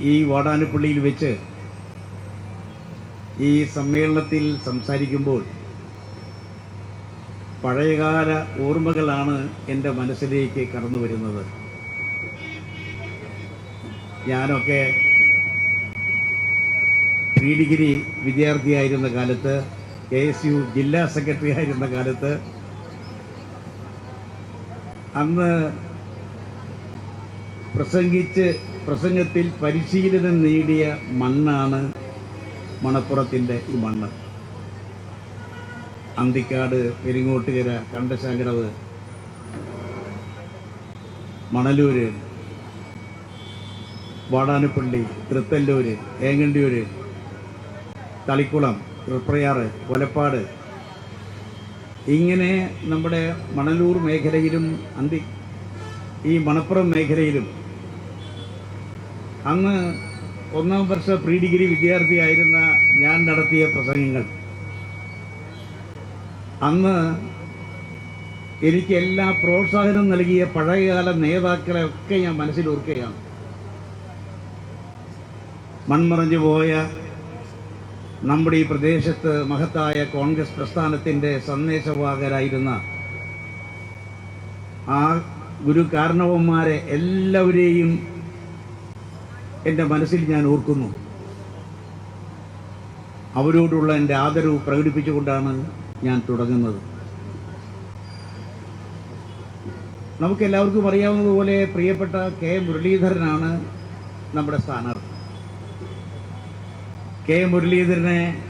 ഈ വാടാനപ്പള്ളിയിൽ വെച്ച് ഈ സമ്മേളനത്തിൽ സംസാരിക്കുമ്പോൾ പഴയകാല ഓർമ്മകളാണ് എന്റെ മനസ്സിലേക്ക് കടന്നു വരുന്നത്. ഞാനൊക്കെ പ്രീ ഡിഗ്രി വിദ്യാർത്ഥിയായിരുന്ന കാലത്ത് കെ എസ് യു ജില്ലാ സെക്രട്ടറി ആയിരുന്ന കാലത്ത് അന്ന് പ്രസംഗിച്ച് പ്രസംഗത്തിൽ പരിശീലനം നേടിയ മണ്ണാണ് മണപ്പുറത്തിന്റെ ഈ മണ്ണ്. അന്തിക്കാട് പെരിങ്ങോട്ടുകര കണ്ടശാങ്കടവ് മണലൂര് വാടാനപ്പള്ളി തൃത്തല്ലൂര് ഏങ്ങണ്ടിയൂര് തളിക്കുളം തൃപ്രയാറ് കൊലപ്പാട്. ഇങ്ങനെ നമ്മുടെ മണലൂർ മേഖലയിലും അന്തി ഈ മണപ്പുറം മേഖലയിലും അന്ന് ഒന്നാം വർഷ പ്രീ ഡിഗ്രി വിദ്യാർത്ഥിയായിരുന്ന ഞാൻ നടത്തിയ പ്രസംഗങ്ങൾ. അന്ന് എനിക്ക് എല്ലാ പ്രോത്സാഹനം നൽകിയ പഴയകാല നേതാക്കളെ ഒക്കെ ഞാൻ മനസ്സിൽ ഓർക്കുകയാണ്. മൺമറഞ്ഞു പോയ നമ്മുടെ ഈ പ്രദേശത്ത് മഹത്തായ കോൺഗ്രസ് പ്രസ്ഥാനത്തിന്റെ സന്ദേശവാഹകരായിരുന്ന ആ ഗുരു കാരണവന്മാരെ എല്ലാവരെയും എന്റെ മനസ്സിൽ ഞാൻ ഓർക്കുന്നു. അവരോടുള്ള എന്റെ ആദരവ് പ്രകടിപ്പിച്ചുകൊണ്ടാണ് ഞാൻ തുടങ്ങുന്നത്. നമുക്ക് എല്ലാവർക്കും അറിയാവുന്നതുപോലെ പ്രിയപ്പെട്ട കെ. മുരളീധരനാണ് നമ്മുടെ സ്ഥാനാർത്ഥി. കെ. മുരളീധരനെ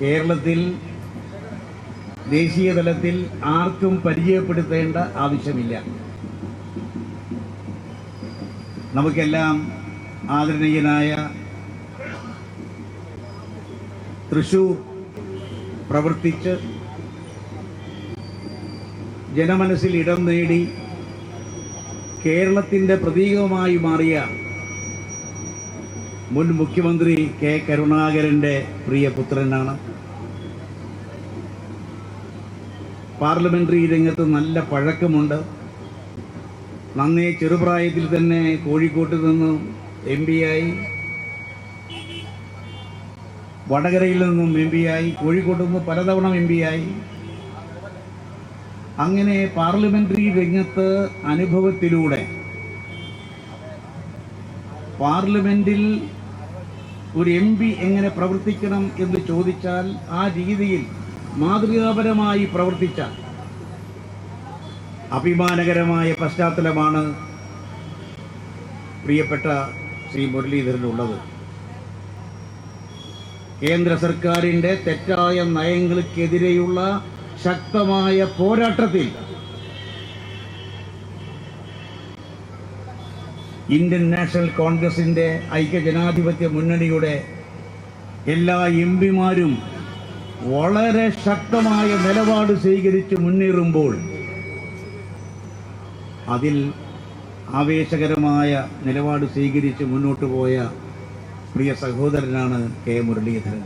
കേരളത്തിൽ ദേശീയ തലത്തിൽ ആർക്കും പരിചയപ്പെടുത്തേണ്ട ആവശ്യമില്ല. നമുക്കെല്ലാം ആദരണീയനായ തൃശൂർ പ്രവർത്തിച്ച് ജനമനസ്സിൽ ഇടം നേടി കേരളത്തിന്റെ പ്രതീകമായി മാറിയ മുൻ മുഖ്യമന്ത്രി കെ കരുണാകരന്റെ പ്രിയ പുത്രനാണ്. പാർലമെന്ററി രംഗത്ത് നല്ല പഴക്കമുണ്ട്. നന്നേ ചെറുപ്രായത്തിൽ തന്നെ കോഴിക്കോട്ട് നിന്നും എം ആയി വടകരയിൽ നിന്നും എം ആയി കോഴിക്കോട്ട് നിന്ന് പലതവണ എം ആയി അങ്ങനെ പാർലമെന്ററി രംഗത്ത് അനുഭവത്തിലൂടെ പാർലമെന്റിൽ ഒരു എം പി എങ്ങനെ പ്രവർത്തിക്കണം എന്ന് ചോദിച്ചാൽ ആ രീതിയിൽ മാതൃകാപരമായി പ്രവർത്തിച്ച അഭിമാനകരമായ പശ്ചാത്തലമാണ് പ്രിയപ്പെട്ട ശ്രീ മുരളീധരനുള്ളത്. കേന്ദ്ര സർക്കാരിന്റെ തെറ്റായ നയങ്ങൾക്കെതിരെയുള്ള ശക്തമായ പോരാട്ടത്തിൽ ഇന്ത്യൻ നാഷണൽ കോൺഗ്രസിന്റെ ഐക്യജനാധിപത്യ മുന്നണിയുടെ എല്ലാ എം പിമാരും വളരെ ശക്തമായ നിലപാട് സ്വീകരിച്ച് മുന്നേറുമ്പോൾ അതിൽ ആവേശകരമായ നിലപാട് സ്വീകരിച്ച് മുന്നോട്ട് പോയ പ്രിയ സഹോദരനാണ് കെ മുരളീധരൻ.